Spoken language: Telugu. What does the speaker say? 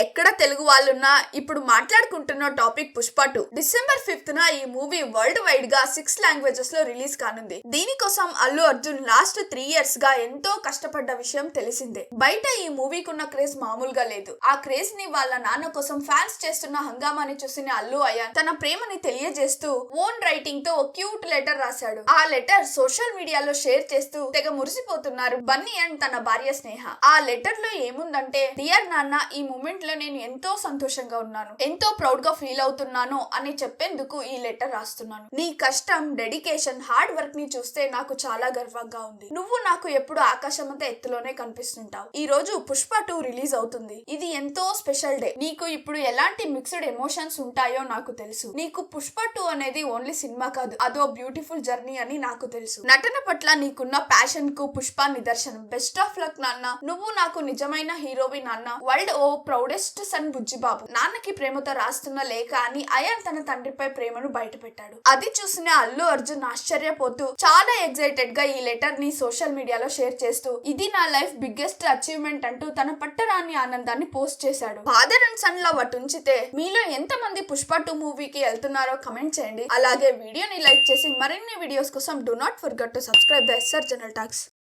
అండ్ ఎక్కడ తెలుగు వాళ్ళున్నా ఇప్పుడు మాట్లాడుకుంటున్న topic Pushpa two. December fifth న ఈ మూవీ వరల్డ్ వైడ్గా సిక్స్ లాంగ్వేజెస్లో రిలీజ్ కానుంది. దీనికోసం అల్లు అర్జున్ లాస్ట్ త్రీ ఇయర్స్గా ఎంతో కష్టపడ్డ విషయం తెలిసిందే. బయట ఈ మూవీకి ఉన్న క్రేజ్ మామూలుగా లేదు. ఆ క్రేజ్ని వాళ్ళ నాన్న కోసం ఫ్యాన్స్ చేస్తున్న హంగామాని చూసిన అల్లు అయాన్ తన ప్రేమని తెలియజేస్తూ ఓన్ రైటింగ్తో క్యూట్ లెటర్ రాశాడు. ఆ లెటర్ సోషల్ మీడియాలో షేర్ చేస్తూ తెగ మురిసిపోతున్నారు బన్నీ అండ్ తన భార్య స్నేహ. ఆ లెటర్లో ఏముందంటే డియర్ నాన్న ఈ మూమెంట్లో నేను నేను ఎంతో సంతోషంగా ఉన్నాను ఎంతో ప్రౌడ్గా ఫీల్ అవుతున్నాను అని చెప్పేందుకు ఈ లెటర్ రాస్తున్నాను. నీ కష్టం డెడికేషన్ హార్డ్ వర్క్ని చూస్తే నాకు చాలా గర్వంగా ఉంది. నువ్వు నాకు ఎప్పుడు ఆకాశమంత ఎత్తులోనే కనిపిస్తుంటావు. ఈ రోజు పుష్ప టూ రిలీజ్ అవుతుంది. ఇది ఎంతో స్పెషల్ డే నీకు ఇప్పుడు ఎలాంటి మిక్స్డ్ ఎమోషన్స్ ఉంటాయో నాకు తెలుసు. నీకు పుష్ప టూ అనేది ఓన్లీ సినిమా కాదు. అదో బ్యూటిఫుల్ జర్నీ అని నాకు తెలుసు. నటన పట్ల నీకున్న ప్యాషన్కు పుష్ప నిదర్శనం. బెస్ట్ ఆఫ్ లక్ నాన్న. నువ్వు నాకు నిజమైన హీరోవి నాన్న. వరల్డ్ ఓ ప్రౌడెస్ట్ సన్ బుజ్జిబాబు. నాన్నకి ప్రేమతో రాస్తున్న లేఖ అని అయాన్ తన తండ్రిపై ప్రేమను బయటపెట్టాడు. అది చూసిన అల్లు అర్జున్ ఆశ్చర్యపోతూ చాలా ఎక్సైటెడ్గా ఈ లెటర్ని సోషల్ మీడియాలో షేర్ చేస్తూ ఇది నా లైఫ్ బిగ్గెస్ట్ అచీవ్మెంట్ అంటూ తన పట్టరాని ఆనందాన్ని పోస్ట్ చేశాడు. ఫాదర్ అండ్ సన్ లవ్ అటు ఉంచితే మీలో ఎంత మంది పుష్ప టూ మూవీకి వెళ్తున్నారో కమెంట్ చేయండి. అలాగే వీడియోని లైక్ చేసి మరిన్ని వీడియోస్ కోసం do not forget to subscribe the SR general talks